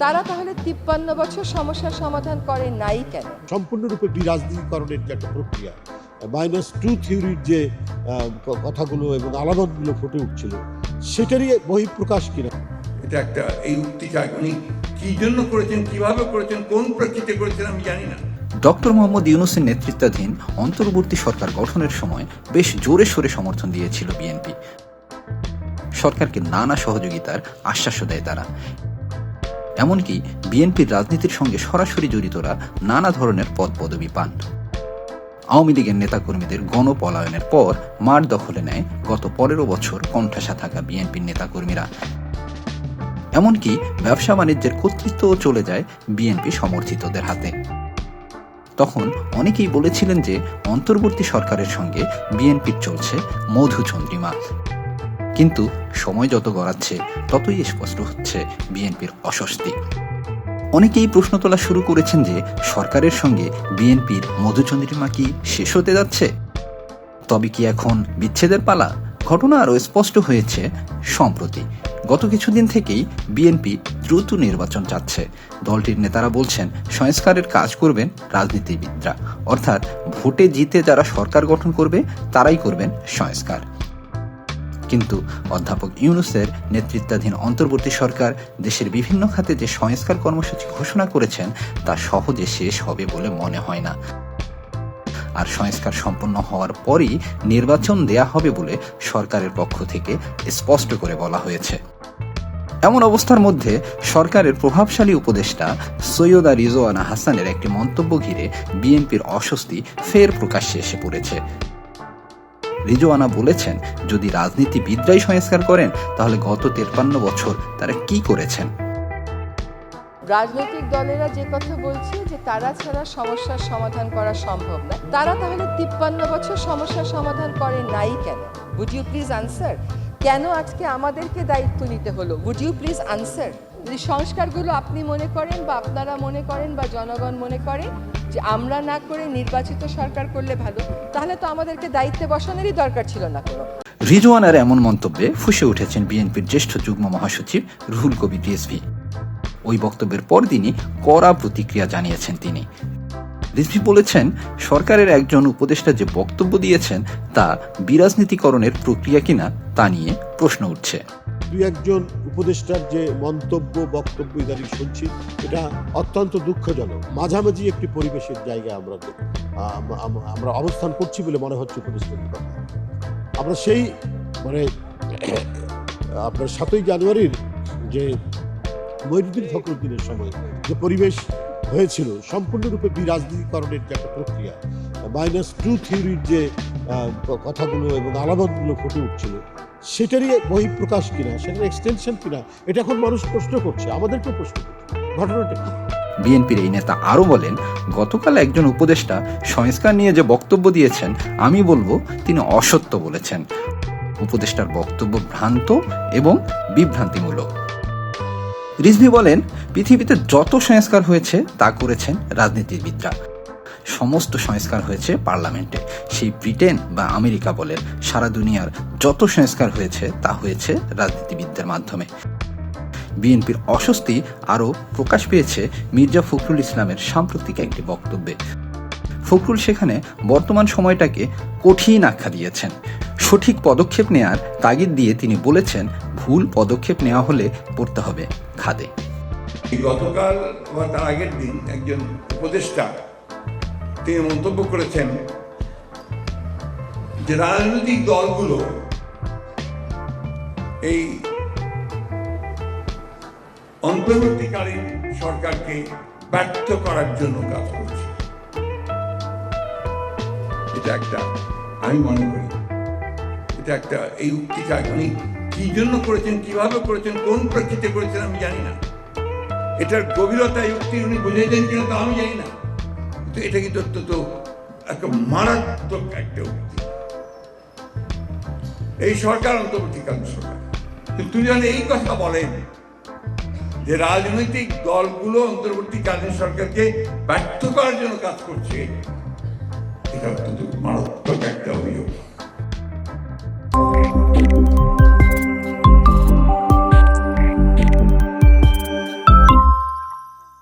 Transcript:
তারা তাহলে তিপ্পান্ন বছর সমস্যার সমাধান করে নাই কেন? সম্পূর্ণরূপে বিরাজনীতিকরণের যে একটা প্রক্রিয়া মাইনাস টু থিওরির যে আহ, কথাগুলো এবং আলামতগুলো ফুটে উঠছিল সেটারই বহিঃপ্রকাশ কিনা? এটা একটা এই উক্তিটা উনি কি জন্য করেছেন কীভাবে করেছেন কোন প্রেক্ষিতে করেছেন আমি জানি না। ডক্টর মোহাম্মদ ইউনুসের নেতৃত্বাধীন অন্তর্বর্তী সরকার গঠনের সময় বেশ জোরে সোরে সমর্থন দিয়েছিল বিএনপি। সরকারকে নানা সহযোগিতার আশ্বাসও দেয় তারা। এমনকি বিএনপির রাজনীতির সঙ্গে সরাসরি জড়িতরা নানা ধরনের পদ পদবি পান। আওয়ামী লীগের নেতাকর্মীদের গণপলায়নের পর মাঠ দখলে নেয় গত পনেরো বছর কণ্ঠাসা থাকা বিএনপির নেতাকর্মীরা। এমনকি ব্যবসা বাণিজ্যের কর্তৃত্বও চলে যায় বিএনপি সমর্থিতদের হাতে। তখন অনেকেই বলেছিলেন যে, অন্তর্বর্তী সরকারের সঙ্গে বিএনপির চলছে মধুচন্দ্রিমা। কিন্তু সময় যত গড়াচ্ছে, ততই স্পষ্ট হচ্ছে বিএনপির অস্বস্তি। অনেকেই প্রশ্ন তোলা শুরু করেছেন যে সরকারের সঙ্গে বিএনপির মধুচন্দ্রিমা কি শেষ হতে যাচ্ছে? তবে কি এখন বিচ্ছেদের পালা? ঘটনা আরও স্পষ্ট হয়েছে সম্প্রতি। গত কিছুদিন থেকেই বিএনপি দ্রুত নির্বাচন চাচ্ছে। দলটির নেতারা বলছেন, সংস্কারের কাজ করবেন রাজনীতিবিদরা। অর্থাৎ ভোটে জিতে যারা সরকার গঠন করবে, তারাই করবেন সংস্কার। কিন্তু অধ্যাপক ইউনুসের নেতৃত্বাধীন অন্তর্বর্তী সরকার দেশের বিভিন্ন খাতে যে সংস্কার কর্মসূচি ঘোষণা করেছেন, তা সহজে শেষ হবে বলে মনে হয় না। আর সংস্কার সম্পন্ন হওয়ার পরই নির্বাচন দেয়া হবে বলে সরকারের পক্ষ থেকে স্পষ্ট করে বলা হয়েছে। এমন অবস্থার মধ্যে সরকারের প্রভাবশালী উপদেষ্টা সৈয়দা রিজওয়ানা হাসানের একটি মন্তব্য ঘিরে বিএনপির অস্বস্তি ফের প্রকাশ্যে এসে পড়েছে। রিজওয়ানা বলেছেন, যদি রাজনীতিবিদরাই সংস্কার করেন, তাহলে গত তেপ্পান্ন বছর তারা কি করেছেন? রাজনৈতিক দলেরা যে কথা বলছে যে তারা ছাড়া সমস্যার সমাধান করা সম্ভব না। তারা তাহলে তিপ্পান্ন বছর সমস্যার সমাধান করে নাই কেন? উড ইউ প্লিজ আনসার কেন আজকে আমাদেরকে দায়িত্ব নিতে হলো? উড ইউ প্লিজ আনসার যদি সংস্কারগুলো আপনি মনে করেন বা আপনারা মনে করেন বা জনগণ মনে করে যে আমরা না করে নির্বাচিত সরকার করলে ভালো, তাহলে তো আমাদেরকে দায়িত্বে বসানোরই দরকার ছিল না কোনো। রিজওয়ানার এমন মন্তব্যে ফুসে উঠেছেন বিএনপির জ্যেষ্ঠ যুগ্ম মহাসচিব রুহুল কবির রিজভি ওই বক্তব্যের পরদিনই কড়া প্রতিক্রিয়া জানিয়েছেন তিনি। রিজভি বলেছেন, সরকারের একজন উপদেষ্টা যে বক্তব্য দিয়েছেন তা বিরাজনীতিকরণের প্রক্রিয়া কিনা তা নিয়ে প্রশ্ন উঠছে। দুই একজন উপদেষ্টার যে মন্তব্য, বক্তব্য ইদানিং শুনছি, এটা অত্যন্ত দুঃখজনক। মাঝামাঝি একটি পরিবেশের জায়গায় আমরা দে- আম- আম- আমরা অবস্থান করছি বলে মনে হচ্ছে উপদেষ্টাদের কথা আমরা সেই মানে আপনার সাতই জানুয়ারির যে মহিনুদ্দিন ফখরুদ্দিনের সময় যে পরিবেশ হয়েছিল, সম্পূর্ণরূপে বিরাজনীতিকরণের যে একটা প্রক্রিয়া, মাইনাস টু থিওরির যে কথাগুলো এবং আলামতগুলো ফুটে উঠছিল সেটারই বহিঃপ্রকাশ কিনা সেটার এক্সটেনশন কিনা, এটা এখন মানুষ প্রশ্ন করছে, আমাদেরকেও প্রশ্ন করছে। ঘটনাটা কি? বিএনপির এই নেতা আরও বলেন, গতকাল একজন উপদেষ্টা সংস্কার নিয়ে যে বক্তব্য দিয়েছেন, আমি বলব তিনি অসত্য বলেছেন। উপদেষ্টার বক্তব্য ভ্রান্ত এবং বিভ্রান্তিমূলক। রিজভি বলেন, পৃথিবীতে যত সংস্কার হয়েছে, তা করেছেন রাজনীতিবিদরা। সমস্ত সংস্কার হয়েছে পার্লামেন্টে। সেই ব্রিটেন বা আমেরিকা বলেন সারা দুনিয়ার যত সংস্কার হয়েছে, তা হয়েছে রাজনীতিবিদদের মাধ্যমে। বিএনপির অস্বস্তি আরও প্রকাশ পেয়েছে মির্জা ফখরুল ইসলামের সাম্প্রতিক একটি বক্তব্যে। ফখরুল সেখানে বর্তমান সময়টাকে কঠিন আখ্যা দিয়েছেন। সঠিক পদক্ষেপ নেয়ার তাগিদ দিয়ে তিনি বলেছেন, ভুল পদক্ষেপ নেওয়া হলে পড়তে হবে খাদে। গতকাল তার আগের দিন একজন উপদেষ্টা তিনি মন্তব্য করেছেন যে রাজনৈতিক দলগুলো এই অন্তর্বর্তীকালীন সরকারকে ব্যর্থ করার জন্য কাজ করছে। এটা একটা, আমি মনে করি, এটা একটা এই উক্তিটা উনি কি জন্য করেছেন, কীভাবে করেছেন, কোন প্রেক্ষিতে করেছেন আমি জানি না। এটার গভীরতা উক্তি উনি বুঝিয়েছেন কিনা তা আমি জানি না। কিন্তু এটা কিন্তু অত্যন্ত একটা মারাত্মক একটা উক্তি। এই সরকার অন্তর্বর্তী অন্তর্বর্তীকালীন সরকার। কিন্তু যেন এই কথা বলেন যে রাজনৈতিক দলগুলো অন্তর্বর্তী অন্তর্বর্তীকালীন সরকারকে ব্যর্থ করার জন্য কাজ করছে, এটা অত্যন্ত মারাত্মক।